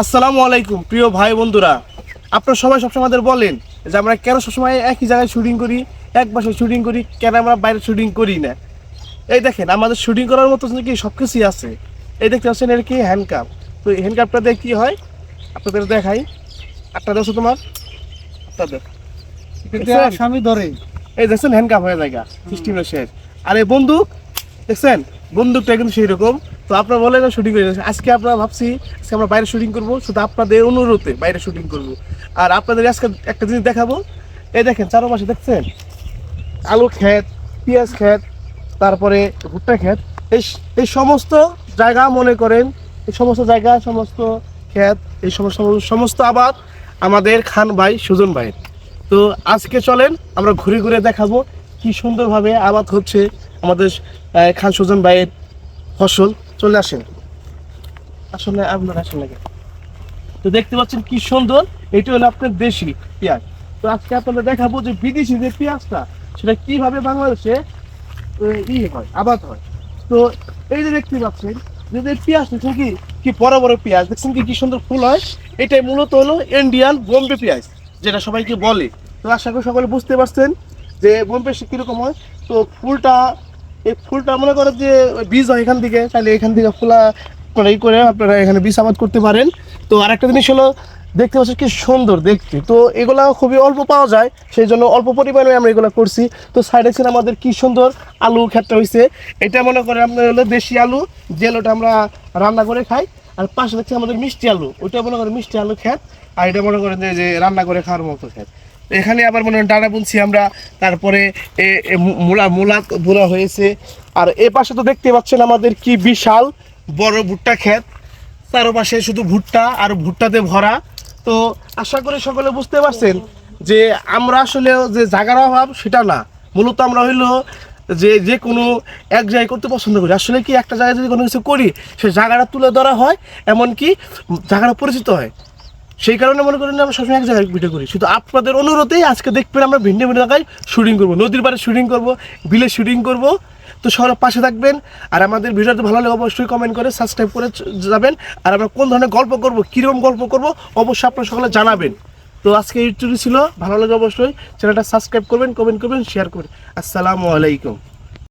আসসালামু আলাইকুম প্রিয় ভাই বন্ধুরা। আপনারা সবাই সবসময় আমাদের বলেন যে আমরা কেন সবসময় একই জায়গায় শুটিং করি এক বাসায় শুটিং করি কেন আমরা বাইরে শুটিং করি না? এই দেখেন আমাদের শুটিং করার মতো কি সব কিছুই আছে। এই দেখতে পাচ্ছেন এর কি হ্যান্ডকাপ তো এই হ্যান্ডকাপটা দিয়ে কী হয়? আপনাদের দেখাই। আপনাদের আছে তোমার? দেখছেন? স্বামী ধরে। এই দেখছেন হ্যান্ডকাপ হয়ে জায়গা সিস্টেমের শেষ। আর এই বন্দুক দেখছেন? বন্দুকটা কিন্তু সেই রকম তো আপনারা বলেন শুটিং করে আজকে আপনারা ভাবছি, আজকে আমরা বাইরে শুটিং করব, শুধু আপনাদের অনুরোধে বাইরে শুটিং করব। আর আপনাদের আজকে একটা জিনিস দেখাবো। এই দেখেন, চারপাশে দেখছেন? আলু ক্ষেত, পেঁয়াজ ক্ষেত, তারপরে ভুট্টা ক্ষেত। এই এই সমস্ত জায়গা মনে করেন, এই সমস্ত জায়গা, সমস্ত ক্ষেত, এই সমস্ত সমস্ত আবাদ আমাদের খান ভাই, সুজন ভাইয়ের তো আজকে চলেন, আমরা ঘুরে ঘুরে দেখাবো কি সুন্দরভাবে আবাদ হচ্ছে আমাদের খান সুজন ভাইয়ের ফসল। চলে আসেন। আসলে আপনার আসেন লাগে। তো দেখতে পাচ্ছেন কি সুন্দর এটা হলো আপনার দেশি পেঁয়াজ। তো আজকে আপনাদের দেখাবো যে বিদেশি যে পেঁয়াজটা, সেটা কীভাবে বাংলাদেশে ই হয়, আবাদ হয়। তো এই যে দেখতে পাচ্ছেন যে পেঁয়াজ, দেখছেন কি কি বড় বড় পেঁয়াজ, দেখছেন কি কি সুন্দর ফুল হয়? এটাই মূলত হলো ইন্ডিয়ান বোম্বে পেঁয়াজ, যেটা সবাইকে বলে। তো আশা করি সকলে বুঝতে পারছেন যে বোম্বে সে কীরকম হয়। তো ফুলটা এই ফুলটা মনে করো যে বীজ হয় এখান থেকে তাহলে এখান থেকে ফুলা করে ই করে আপনারা এখানে বীজ আবাদ করতে পারেন। তো আরেকটা জিনিস হলো, দেখতে পাচ্ছেন কি সুন্দর দেখতে। তো এগুলা খুবই অল্প পাওয়া যায় সেই জন্য অল্প পরিমাণে আমরা এগুলো করছি। তো সাইডে ছিল আমাদের কি সুন্দর আলু ক্ষেতটা হয়েছে এটা মনে করেন আপনার হলো দেশি আলু যেলোটা আমরা রান্না করে খাই। আর পাশে দেখছি আমাদের মিষ্টি আলু, ওইটা মনে করেন মিষ্টি আলু ক্ষেত। আর এটা মনে করেন যে- যে রান্না করে খাওয়ার মতো ক্ষেত। এখানে আবার মনে হয় ডানা বুনছি আমরা, তারপরে মূলা মূলা বোনা হয়েছে। আর এ পাশে তো দেখতে পাচ্ছেন আমাদের কি বিশাল বড় ভুট্টা ক্ষেত। চারপাশে শুধু ভুট্টা আর ভুট্টাতে ভরা। তো আশা করি সকলে বুঝতে পারছেন যে আমরা আসলে যে জাগার অভাব সেটা না। মূলত আমরা হইল যে যে কোনো এক জায়গায় করতে পছন্দ করি। আসলে কি একটা জায়গায় যদি কোনো কিছু করি, সে জায়গাটা তুলে ধরা হয়, এমনকি জায়গাটা পরিচিত হয়। সেই কারণে মনে করেন আমরা সবসময় এক জায়গায় ভিডিও করি। শুধু আপনাদের অনুরোধেই আজকে দেখবেন আমরা ভিন্ন ভিন্ন জায়গায় শুটিং করব। নদীর পাড়ে শুটিং করব, বিলে শুটিং করব। তো সবার পাশে থাকবেন। আর আমাদের ভিডিওটা ভালো লাগে, অবশ্যই কমেন্ট করে সাবস্ক্রাইব করে যাবেন। আর আমরা কোন ধরনের গল্প করব, কীরকম গল্প করব, অবশ্যই আপনারা সকলে জানাবেন। তো আজকে এইটুকু ছিল। ভালো লাগে অবশ্যই। চ্যানেলটা সাবস্ক্রাইব করবেন কমেন্ট করবেন শেয়ার করবেন। আসসালামু আলাইকুম।